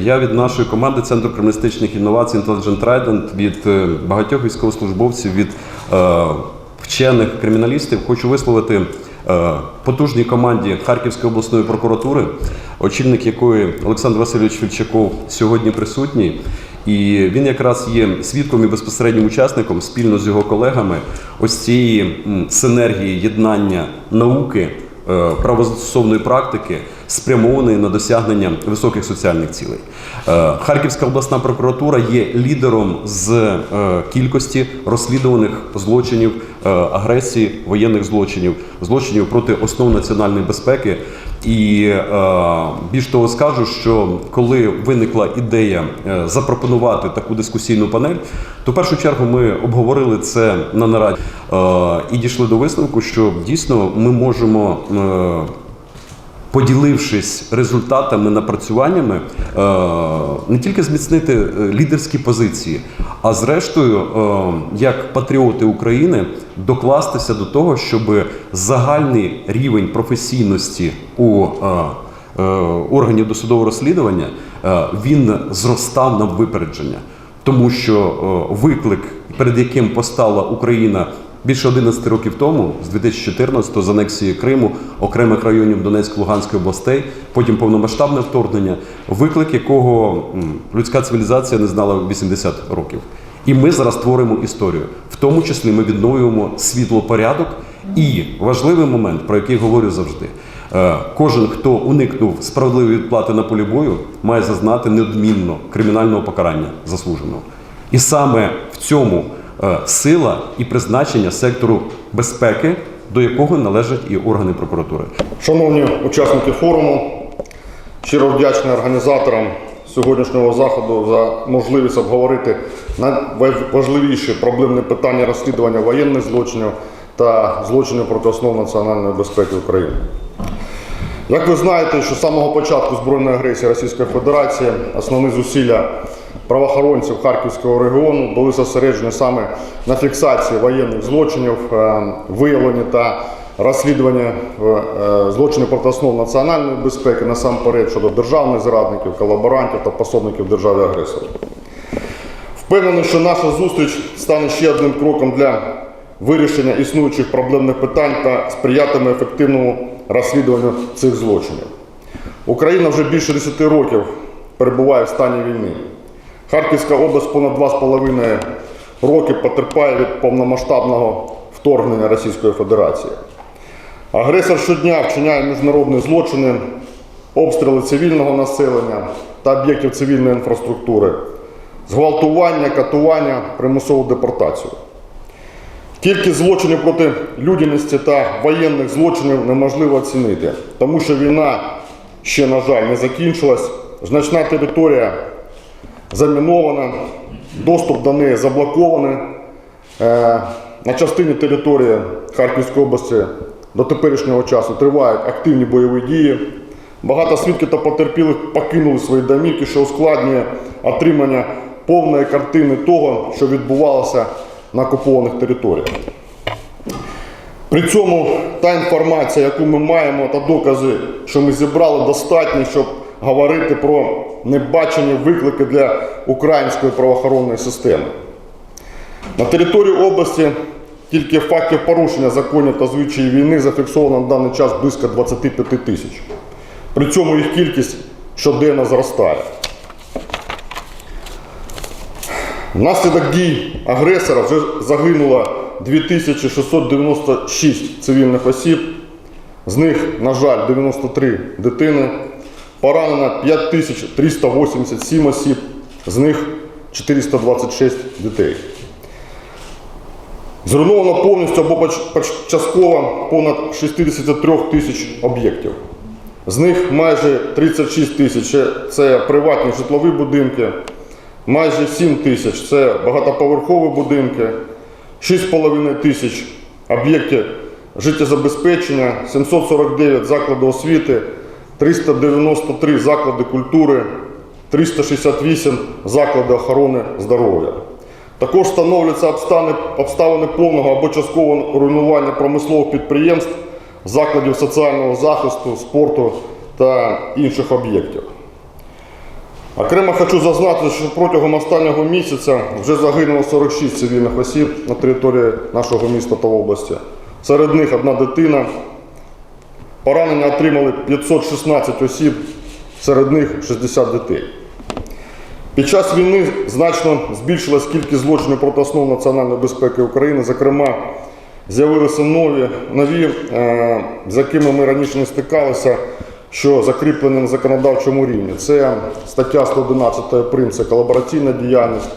Я від нашої команди Центру криміналістичних інновацій Intelligent Trident, від е, багатьох військовослужбовців, від е, вчених криміналістів хочу висловити е, потужній команді Харківської обласної прокуратури, очільник якої Олександр Васильович Фільчаков сьогодні присутній. І він якраз є свідком і безпосереднім учасником спільно з його колегами ось цієї синергії єднання науки правозастосовної практики, спрямованої на досягнення високих соціальних цілей. Е, Харківська обласна прокуратура є лідером з е, кількості розслідуваних злочинів е, агресії, воєнних злочинів, злочинів проти основ національної безпеки. І більш того скажу, що коли виникла ідея запропонувати таку дискусійну панель, то в першу чергу ми обговорили це на нараді і дійшли до висновку, що дійсно ми можемо. Поділившись результатами, напрацюваннями, е, не тільки зміцнити е, лідерські позиції, а зрештою, е, як патріоти України, докластися до того, щоб загальний рівень професійності у органів досудового розслідування він зростав на випередження, тому що виклик, перед яким постала Україна Більше 11 років тому, з 2014-го, з анексії Криму, окремих районів Донецької Луганської областей, потім повномасштабне вторгнення, виклик якого людська цивілізація не знала 80 років. І ми зараз творимо історію. В тому числі ми відновлюємо світлопорядок. І важливий момент, про який говорю завжди. Е, Кожен, хто уникнув справедливої відплати на полі бою, має зазнати неодмінно кримінального покарання заслуженого. І саме в цьому сила і призначення сектору безпеки, до якого належать і органи прокуратури. Шановні учасники форуму, щиро вдячний організаторам сьогоднішнього заходу за можливість обговорити найважливіші проблемні питання розслідування воєнних злочинів та злочинів проти основ національної безпеки України. Як ви знаєте, що з самого початку збройної агресії Російської Федерації основні зусилля правоохоронців Харківського регіону були зосереджені саме на фіксації воєнних злочинів, е, виявленні та розслідуванні е, е, злочинів проти основ національної безпеки насамперед щодо державних зрадників, колаборантів та пособників держави агресора. Впевнений, що наша зустріч стане ще одним кроком для вирішення існуючих проблемних питань та сприятиме ефективному розслідуванню цих злочинів. Україна вже більше 10 років перебуває в стані війни. Харківська область понад 2,5 роки потерпає від повномасштабного вторгнення Російської Федерації. Агресор щодня вчиняє міжнародні злочини, обстріли цивільного населення та об'єктів цивільної інфраструктури, зґвалтування, катування, примусову депортацію. Кількість злочинів проти людяності та воєнних злочинів неможливо оцінити, тому що війна ще, на жаль, не закінчилась. Значна територія замінована, доступ до неї заблокований. Е, На частині території Харківської області до теперішнього часу тривають активні бойові дії. Багато свідків та потерпілих покинули свої домівки, що ускладнює отримання повної картини того, що відбувалося на окупованих територіях. При цьому та інформація, яку ми маємо, та докази, що ми зібрали, достатні, щоб говорити про небачені виклики для української правоохоронної системи. На території області тільки фактів порушення законів та звичаїв війни зафіксовано на даний час близько 25 тисяч. При цьому їх кількість щоденно зростає. Внаслідок дій агресора вже загинуло 2696 цивільних осіб, з них, на жаль, 93 дитини. Поранено 5387 осіб, з них 426 дітей. Зруйновано повністю або частково понад 63 тисяч об'єктів. З них майже 36 тисяч це приватні житлові будинки, майже 7 тисяч це багатоповерхові будинки, 6,5 тисяч об'єктів життєзабезпечення, 749 заклади освіти, 393 заклади культури, 368 заклади охорони здоров'я. Також встановлюються обставини, повного або часткового руйнування промислових підприємств, закладів соціального захисту, спорту та інших об'єктів. Окремо хочу зазнати, що протягом останнього місяця вже загинуло 46 цивільних осіб на території нашого міста та області. Серед них одна дитина. Поранення отримали 516 осіб, серед них 60 дітей. Під час війни значно збільшилась кількість злочинів проти основ національної безпеки України. Зокрема, з'явилися нові, нові е, з якими ми раніше не стикалися, що закріплені на законодавчому рівні. Це стаття 111 прим. Це колабораційна діяльність,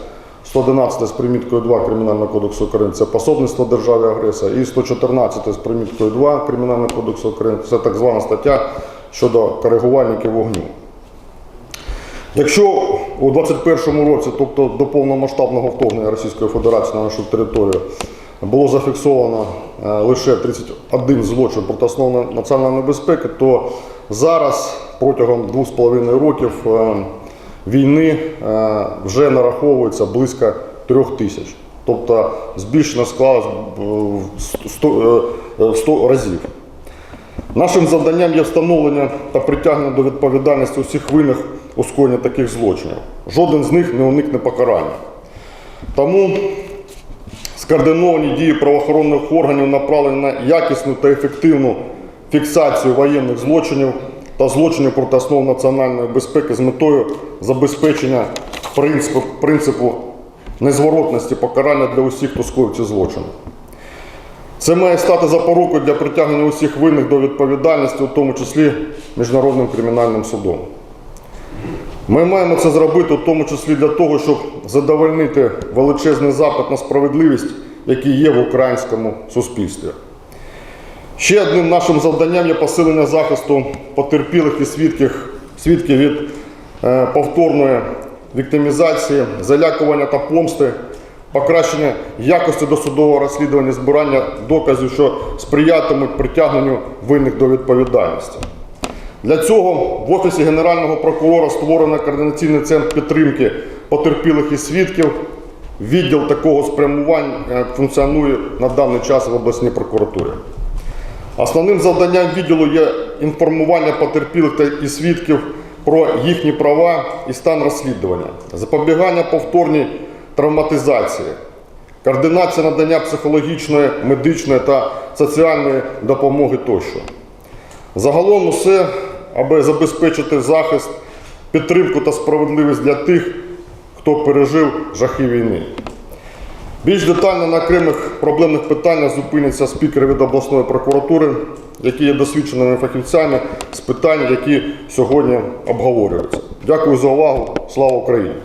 111 з приміткою 2 Кримінального кодексу України це пособництво державі агресора, і 114 з приміткою 2 Кримінального кодексу України це так звана стаття щодо коригувальників вогню. Якщо у 2021 році, тобто до повномасштабного вторгнення Російської Федерації на нашу територію, було зафіксовано е, лише 31 злочин проти основ національної безпеки, то зараз протягом 2,5 років е, війни е, вже нараховується близько 3 тисяч. Тобто збільшення склалось в 100, е, в 100 разів. Нашим завданням є встановлення та притягнення до відповідальності усіх винних у скоєнні таких злочинів. Жоден з них не уникне покарання. Тому скоординовані дії правоохоронних органів направлені на якісну та ефективну фіксацію воєнних злочинів та злочинів проти основ національної безпеки з метою забезпечення принципу, принципу незворотності покарання для усіх, хто скоїв ці злочини. Це має стати запорукою для притягнення усіх винних до відповідальності, у тому числі Міжнародним кримінальним судом. Ми маємо це зробити у тому числі для того, щоб задовольнити величезний запит на справедливість, який є в українському суспільстві. Ще одним нашим завданням є посилення захисту потерпілих і свідків, свідків від е, повторної віктимізації, залякування та помсти, покращення якості досудового розслідування, збирання доказів, що сприятимуть притягненню винних до відповідальності. Для цього в Офісі Генерального прокурора створено координаційний центр підтримки потерпілих і свідків. Відділ такого спрямування е, функціонує на даний час в обласній прокуратурі. Основним завданням відділу є інформування потерпілих та і свідків про їхні права і стан розслідування, запобігання повторній травматизації, координація надання психологічної, медичної та соціальної допомоги тощо. Загалом усе, аби забезпечити захист, підтримку та справедливість для тих, хто пережив жахи війни. Більш детально на окремих проблемних питаннях зупиняться спікер від обласної прокуратури, які є досвідченими фахівцями з питань, які сьогодні обговорюються. Дякую за увагу. Слава Україні!